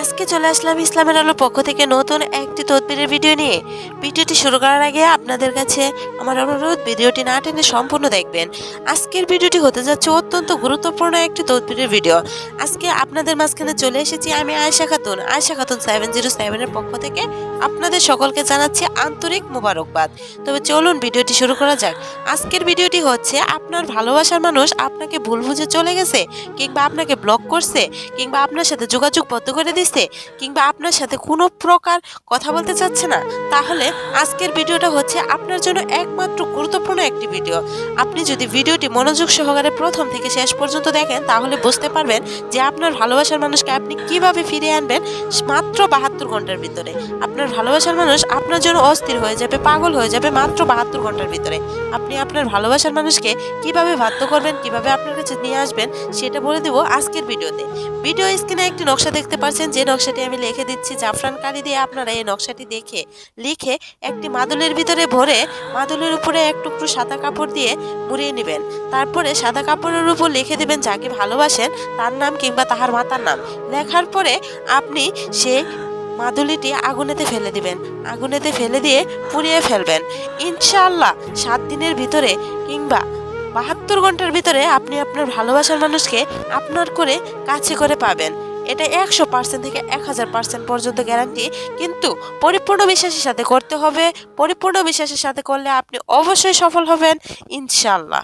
আজকে চলে আসলাম ইসলামের আলোর পক্ষ থেকে নতুন একটি তদবিরের ভিডিও নিয়ে। ভিডিওটি শুরু করার আগে আপনাদের কাছে আমার অনুরোধ, ভিডিওটি না টেনে সম্পূর্ণ দেখবেন। আজকের ভিডিওটি হতে যাচ্ছে অত্যন্ত গুরুত্বপূর্ণ একটি তদবিরের ভিডিও। আজকে আপনাদের মাঝখানে চলে এসেছি আমি আয়শা খাতুন। আয়শা খাতুন সেভেন জিরো সেভেনের পক্ষ থেকে আপনাদের সকলকে জানাচ্ছি আন্তরিক মোবারকবাদ। তবে চলুন ভিডিওটি শুরু করা যাক। আজকের ভিডিওটি হচ্ছে, আপনার ভালোবাসার মানুষ আপনাকে ভুল বুঝে চলে গেছে কিংবা আপনাকে ব্লক করছে কিংবা আপনার সাথে যোগাযোগ বন্ধ করে দিচ্ছে কিংবা আপনার সাথে কোনো প্রকার কথা বলতে চাচ্ছে না, তাহলে আজকের ভিডিওটা হচ্ছে আপনার জন্য একমাত্র গুরুত্বপূর্ণ একটি ভিডিও। আপনি যদি ভিডিওটি মনোযোগ সহকারে প্রথম থেকে শেষ পর্যন্ত দেখেন, তাহলে বুঝতে পারবেন যে আপনার ভালোবাসার মানুষকে আপনি কীভাবে ফিরিয়ে আনবেন মাত্র বাহাত্তর ঘণ্টার ভিতরে। আপনার ভালোবাসার মানুষ আপনার জন্য অস্থির হয়ে যাবে, পাগল হয়ে যাবে মাত্র বাহাত্তর ঘণ্টার ভিতরে। আপনি আপনার ভালোবাসার মানুষকে কীভাবে বাধ্য করবেন, কীভাবে আপনার কাছে নিয়ে আসবেন, সেটা বলে দেবো আজকের ভিডিওতে। ভিডিও স্ক্রিনে একটি নকশা দেখতে পাচ্ছেন যে নকশাটি আমি লিখে দিচ্ছি জাফরান কালি দিয়ে আপনারা এই নকশাটি দেখে, লিখে একটি মাদুলের ভিতরে ভরে মাদুলের উপরে এক টুকরো সাদা কাপড় দিয়ে মুড়িয়ে নেবেন। তারপরে সাদা কাপড়ের উপর লিখে দেবেন যাকে ভালোবাসেন তার নাম কিংবা তাহার মাতার নাম। লেখার পরে আপনি সে মাদুলিটি আগুনেতে ফেলে দিবেন। আগুনেতে ফেলে দিয়ে পুড়িয়ে ফেলবেন। ইনশাআল্লাহ সাত দিনের ভিতরে কিংবা বাহাত্তর ঘণ্টার ভিতরে আপনি আপনার ভালোবাসার মানুষকে আপনার করে কাছে করে পাবেন। এটা একশো পার্সেন্ট থেকে এক হাজার পার্সেন্ট পর্যন্ত গ্যারান্টি কিন্তু পরিপূর্ণ বিশ্বাসের সাথে করতে হবে। পরিপূর্ণ বিশ্বাসের সাথে করলে আপনি অবশ্যই সফল হবেন ইনশাল্লাহ